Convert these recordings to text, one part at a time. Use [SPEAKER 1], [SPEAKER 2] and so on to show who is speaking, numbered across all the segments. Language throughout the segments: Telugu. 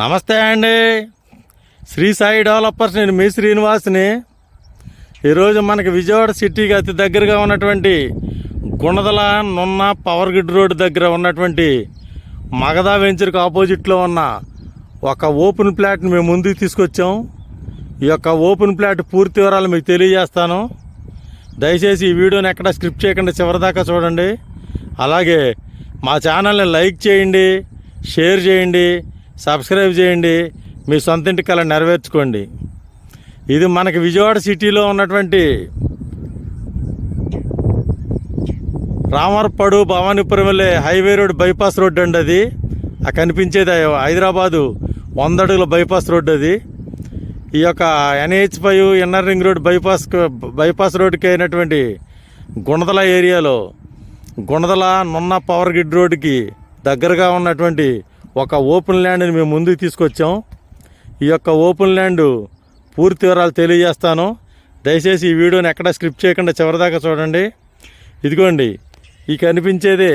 [SPEAKER 1] నమస్తే అండి. శ్రీ సాయి డెవలపర్స్ నేను మీ శ్రీనివాస్ని. ఈరోజు మనకి విజయవాడ సిటీకి అతి దగ్గరగా ఉన్నటువంటి గుణదల నున్న పవర్ గ్రిడ్ రోడ్ దగ్గర ఉన్నటువంటి మగధా వెంచర్కి ఆపోజిట్లో ఉన్న ఒక ఓపెన్ ప్లాట్ని మేము ముందుకు తీసుకొచ్చాం. ఈ యొక్క ఓపెన్ ప్లాట్ పూర్తి వివరాలు మీకు తెలియజేస్తాను. దయచేసి ఈ వీడియోని ఎక్కడ స్క్రిప్ట్ చేయకుండా చివరిదాకా చూడండి. అలాగే మా ఛానల్ని లైక్ చేయండి షేర్ చేయండి సబ్స్క్రైబ్ చేయండి. మీ సొంత ఇంటి కళ నెరవేర్చుకోండి. ఇది మనకి విజయవాడ సిటీలో ఉన్నటువంటి రామర్పడు భవానీపురం వెళ్ళే హైవే రోడ్ బైపాస్ రోడ్డు అండి అది. ఆ కనిపించేది హైదరాబాదు వంద అడుగుల బైపాస్ రోడ్డు అది. ఈ యొక్క NH five inner ring road bypass bypass రోడ్కి అయినటువంటి గుణదల ఏరియాలో గుణదల నున్న పవర్ గ్రిడ్ రోడ్డుకి దగ్గరగా ఉన్నటువంటి ఒక ఓపెన్ ల్యాండ్ని మేము ముందుకు తీసుకొచ్చాం. ఈ యొక్క ఓపెన్ ల్యాండ్ పూర్తి వివరాలు తెలియజేస్తాను. దయచేసి ఈ వీడియోని ఎక్కడ స్క్రిప్ట్ చేయకుండా చివరిదాకా చూడండి. ఇదిగోండి ఈ కనిపించేది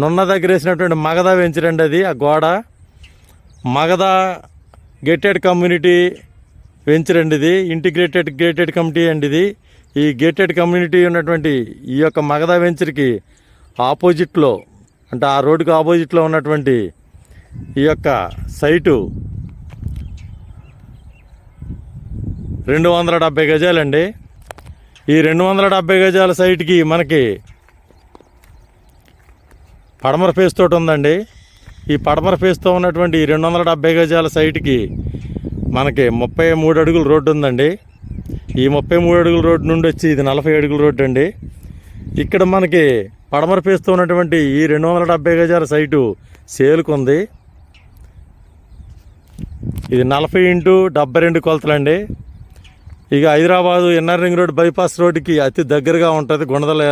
[SPEAKER 1] నున్న దగ్గర వేసినటువంటి మగధ వెంచరండి అది ఆ గోడ. మగధ గేటెడ్ కమ్యూనిటీ వెంచర్ అండి ఇది ఇంటిగ్రేటెడ్ గేటెడ్ కమిటీ అండి ఇది. ఈ గేటెడ్ కమ్యూనిటీ ఉన్నటువంటి ఈ యొక్క మగధ వెంచర్కి ఆపోజిట్లో అంటే ఆ రోడ్డుకి ఆపోజిట్లో ఉన్నటువంటి ఈ యొక్క సైటు రెండు వందల డెబ్బై గజాలండి. ఈ రెండు వందల డెబ్బై గజాల సైట్కి మనకి పడమర ఫేస్ తోటి ఉందండి. ఈ పడమర ఫేస్తో ఉన్నటువంటి ఈ రెండు వందల డెబ్బై గజాల సైట్కి మనకి ముప్పై మూడు అడుగుల రోడ్డు ఉందండి. ఈ ముప్పై మూడు అడుగుల రోడ్డు నుండి వచ్చి ఇది నలభై అడుగుల రోడ్డు అండి. ఇక్కడ మనకి పడమర ఫేస్తో ఉన్నటువంటి ఈ రెండు వందల డెబ్బై గజాల సైటు సేల్కుంది ఇది నలభై ఇంటూ డెబ్బై రెండు కొలతలండి. ఇక Hyderabad NR ring road bypass రోడ్డుకి అతి దగ్గరగా ఉంటుంది గుణదల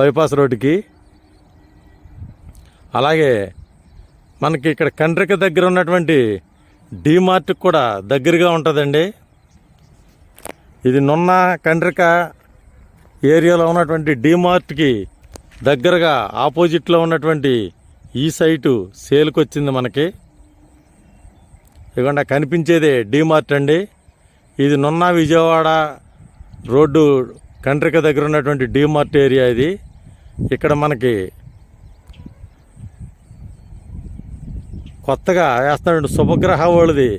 [SPEAKER 1] బైపాస్ రోడ్డుకి. అలాగే మనకి ఇక్కడ కండ్రిక దగ్గర ఉన్నటువంటి డీమార్ట్కి కూడా దగ్గరగా ఉంటుందండి. ఇది నున్న కండ్రిక ఏరియాలో ఉన్నటువంటి డీమార్ట్కి దగ్గరగా ఆపోజిట్లో ఉన్నటువంటి ఈ సైటు సేల్కి వచ్చింది మనకి. ఇదిగోండి కనిపించేదే డీమార్ట్ అండి. ఇది నున్న విజయవాడ రోడ్డు కంట్రిక దగ్గర ఉన్నటువంటి డీమార్ట్ ఏరియా ఇది. ఇక్కడ మనకి కొత్తగా వేస్తున్నటువంటి శుభగ్రహ వాళ్ళది.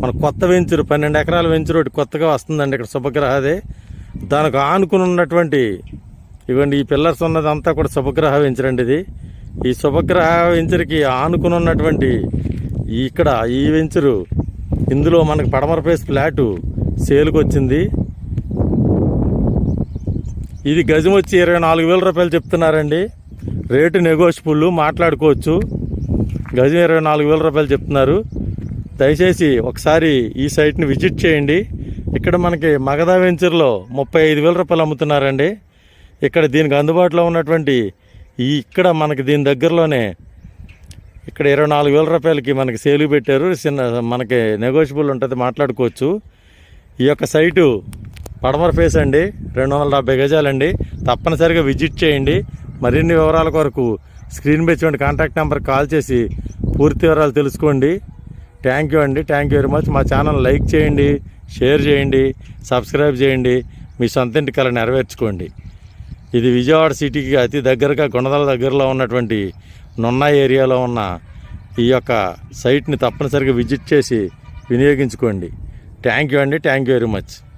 [SPEAKER 1] మన కొత్త వెంచరు పన్నెండు ఎకరాల వెంచరు ఒకటి కొత్తగా వస్తుందండి ఇక్కడ శుభగ్రహది దానికి ఆనుకుని ఉన్నటువంటి ఇవ్వండి ఈ పిల్లర్స్ ఉన్నదంతా కూడా శుభగ్రహ వెంచర్ అండి ఇది. ఈ శుభగ్రహ వెంచర్కి ఆనుకుని ఉన్నటువంటి ఇక్కడ ఈ వెంచరు. ఇందులో మనకు పడమర ఫేస్ ఫ్లాటు సేల్కి వచ్చింది ఇది గజం వచ్చి ఇరవై నాలుగు వేల రూపాయలు చెప్తున్నారండి. రేటు నెగోషియబుల్ మాట్లాడుకోవచ్చు. గజం ఇరవై నాలుగు వేల రూపాయలు చెప్తున్నారు. దయచేసి ఒకసారి ఈ సైట్ని విజిట్ చేయండి. ఇక్కడ మనకి మగధా వెంచర్లో ముప్పై ఐదు వేల రూపాయలు అమ్ముతున్నారండి. ఇక్కడ దీనికి అందుబాటులో ఉన్నటువంటి ఈ ఇక్కడ మనకి దీని దగ్గరలోనే ఇక్కడ ఇరవై నాలుగు వేల రూపాయలకి మనకి సేలు పెట్టారు. చిన్న మనకి నెగోషియబుల్ ఉంటుంది మాట్లాడుకోవచ్చు. ఈ యొక్క సైటు పడమర ఫేస్ అండి రెండు వందల డెబ్బై గజాలండి. తప్పనిసరిగా విజిట్ చేయండి. మరిన్ని వివరాల కొరకు స్క్రీన్ మీద కాంటాక్ట్ నెంబర్ కాల్ చేసి పూర్తి వివరాలు తెలుసుకోండి. థ్యాంక్ యూ అండి థ్యాంక్ యూ వెరీ మచ్ మా ఛానల్ లైక్ చేయండి షేర్ చేయండి సబ్స్క్రైబ్ చేయండి. మీ సొంత ఇంటి కళ నెరవేర్చుకోండి. ఇది విజయవాడ సిటీకి అతి దగ్గరగా గుణదల దగ్గరలో ఉన్నటువంటి నున్న ఏరియాలో ఉన్న ఈ యొక్క సైట్ని తప్పనిసరిగా విజిట్ చేసి వినియోగించుకోండి. థ్యాంక్ యూ అండి. Thank you very much